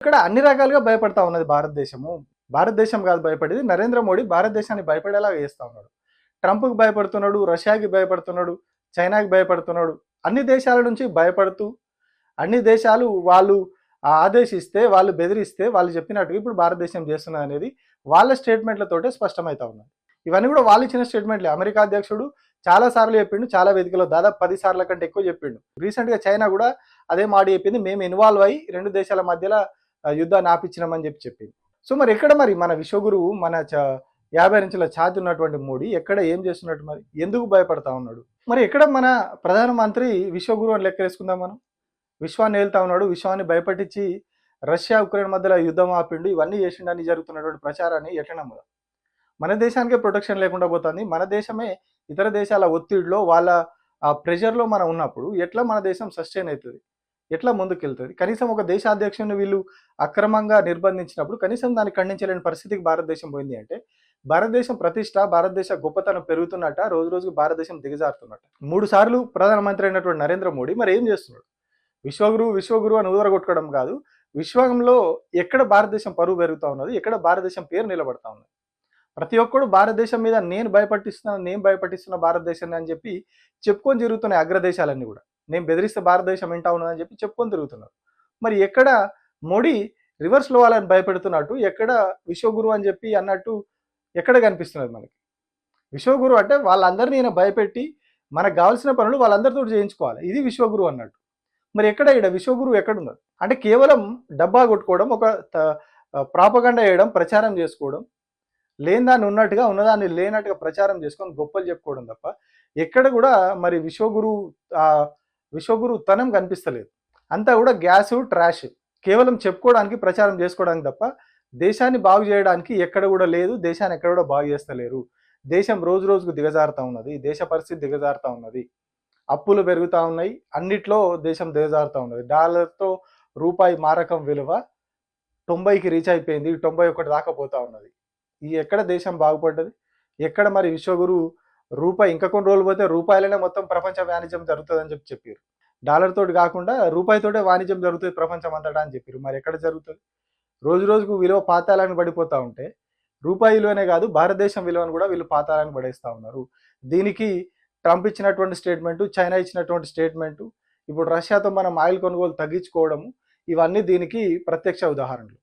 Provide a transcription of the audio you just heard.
ఇక్కడ అన్ని రకాలుగా భయపడతా ఉన్నది భారతదేశము. భారతదేశం కాదు భయపడేది నరేంద్ర మోడీ భారతదేశాన్ని భయపడేలాగా చేస్తూ ఉన్నాడు. ట్రంప్కి భయపడుతున్నాడు రష్యాకి భయపడుతున్నాడు చైనాకి భయపడుతున్నాడు. అన్ని దేశాల నుంచి భయపడుతూ అన్ని దేశాలు వాళ్ళు ఆదేశిస్తే వాళ్ళు బెదిరిస్తే వాళ్ళు చెప్పినట్టుగా ఇప్పుడు భారతదేశం చేస్తున్నది అనేది వాళ్ళ స్టేట్మెంట్లతోటే స్పష్టమవుతా ఉన్నది. ఇవన్నీ కూడా వాళ్ళు ఇచ్చిన స్టేట్మెంట్లే. అమెరికా అధ్యక్షుడు చాలా సార్లు చెప్పిండు చాలా వేదికలో దాదాపు పది సార్ల కంటే ఎక్కువ చెప్పిండు. రీసెంట్గా చైనా కూడా అదే మాట చెప్పింది మేము ఇన్వాల్వ్ అయ్యి రెండు దేశాల మధ్యలో యుద్ధాన్ని ఆపించినామని చెప్పి చెప్పింది. సో మరి ఎక్కడ మరి మన విశ్వగురువు మన యాభై నుంచుల ఛాతి ఉన్నటువంటి మోడీ ఎక్కడ ఏం చేస్తున్నట్టు మరి? ఎందుకు భయపడతా ఉన్నాడు? మరి ఎక్కడ మన ప్రధానమంత్రి విశ్వగురు అని లెక్కలేసుకుందాం మనం? విశ్వాన్ని వెళ్తా ఉన్నాడు విశ్వాన్ని భయపట్టించి రష్యా ఉక్రెయిన్ మధ్యలో యుద్ధం ఆపిండు ఇవన్నీ చేసిండని జరుగుతున్నటువంటి ప్రచారాన్ని ఎట్లా నమ్ముదాం? మన దేశానికే ప్రొటెక్షన్ లేకుండా పోతుంది. మన దేశమే ఇతర దేశాల ఒత్తిడిలో వాళ్ళ ఆ ప్రెషర్లో మనం ఉన్నప్పుడు ఎట్లా మన దేశం సస్టైన్ అవుతుంది? ఎట్లా ముందుకెళ్తుంది? కనీసం ఒక దేశ అధ్యక్షుని వీళ్ళు అక్రమంగా నిర్బంధించినప్పుడు కనీసం దాన్ని ఖండించలేని పరిస్థితికి భారతదేశం పోయింది అంటే భారతదేశం ప్రతిష్ట భారతదేశ గొప్పతనం పెరుగుతున్నట్ట రోజు రోజుకు భారతదేశం దిగజారుతున్నట్ట మూడు సార్లు ప్రధానమంత్రి అయినటువంటి నరేంద్ర మోడీ మరి ఏం చేస్తున్నాడు? విశ్వగురు విశ్వగురు అని ఊదరగొట్టుకోవడం కాదు విశ్వంలో ఎక్కడ భారతదేశం పరువు పెరుగుతూ ఉన్నది ఎక్కడ భారతదేశం పేరు నిలబడతా ఉన్నది? ప్రతి ఒక్కడు భారతదేశం మీద నేను భయపట్టిస్తున్నాను నేను భయపట్టిస్తున్న భారతదేశాన్ని అని చెప్పి చెప్పుకొని జరుగుతున్నాయి అగ్రదేశాలన్నీ కూడా. నేను బెదిరిస్తే భారతదేశం వింటా ఉన్నదని చెప్పి చెప్పుకొని తిరుగుతున్నారు. మరి ఎక్కడ మోడీ రివర్స్లో వాళ్ళని భయపెడుతున్నట్టు ఎక్కడ విశ్వగురు అని చెప్పి అన్నట్టు ఎక్కడ కనిపిస్తున్నది మనకి? విశ్వగురు అంటే వాళ్ళందరినీ ఈయన భయపెట్టి మనకు కావాల్సిన పనులు వాళ్ళందరితో చేయించుకోవాలి. ఇది విశ్వగురు అన్నట్టు. మరి ఎక్కడ ఇక్కడ విశ్వగురు ఎక్కడున్నారు అంటే కేవలం డబ్బా కొట్టుకోవడం ఒక ప్రాపగండ వేయడం ప్రచారం చేసుకోవడం లేని దాన్ని ఉన్నట్టుగా ఉన్నదాన్ని లేనట్టుగా ప్రచారం చేసుకొని గొప్పలు చెప్పుకోవడం తప్ప ఎక్కడ కూడా మరి విశ్వగురు విశ్వగురు తనం కనిపిస్తలేదు. అంతా కూడా గ్యాస్ ట్రాష్. కేవలం చెప్పుకోవడానికి ప్రచారం చేసుకోవడానికి తప్ప దేశాన్ని బాగు చేయడానికి ఎక్కడ కూడా లేదు దేశాన్ని ఎక్కడ కూడా బాగు చేస్తలేరు. దేశం రోజు రోజుకు దిగజారుతా ఉన్నది దేశ పరిస్థితి దిగజారుతా ఉన్నది. అప్పులు పెరుగుతూ ఉన్నాయి అన్నిట్లో దేశం దిగజారుతూ ఉన్నది. డాలర్తో రూపాయి మారకం విలువ తొంభైకి రీచ్ అయిపోయింది తొంభై ఒకటి దాకా పోతా ఉన్నది. ఈ ఎక్కడ దేశం బాగుపడ్డది? ఎక్కడ మరి విశ్వగురు రూపాయి ఇంకా కొన్ని రోజులు పోతే రూపాయలనే మొత్తం ప్రపంచ వాణిజ్యం జరుగుతుందని చెప్పి చెప్పారు డాలర్ తోటి కాకుండా రూపాయితోటే వాణిజ్యం జరుగుతుంది ప్రపంచం అంతటా అని చెప్పారు మరి ఎక్కడ జరుగుతుంది? రోజు రోజుకు విలువ పాతాలని పడిపోతూ ఉంటే రూపాయి విలువనే కాదు భారతదేశం విలువను కూడా వీళ్ళు పాతాలని పడేస్తూ ఉన్నారు. దీనికి ట్రంప్ ఇచ్చినటువంటి స్టేట్మెంటు చైనా ఇచ్చినటువంటి స్టేట్మెంటు ఇప్పుడు రష్యాతో మనం ఆయిల్ కొనుగోలు తగ్గించుకోవడము ఇవన్నీ దీనికి ప్రత్యక్ష ఉదాహరణలు.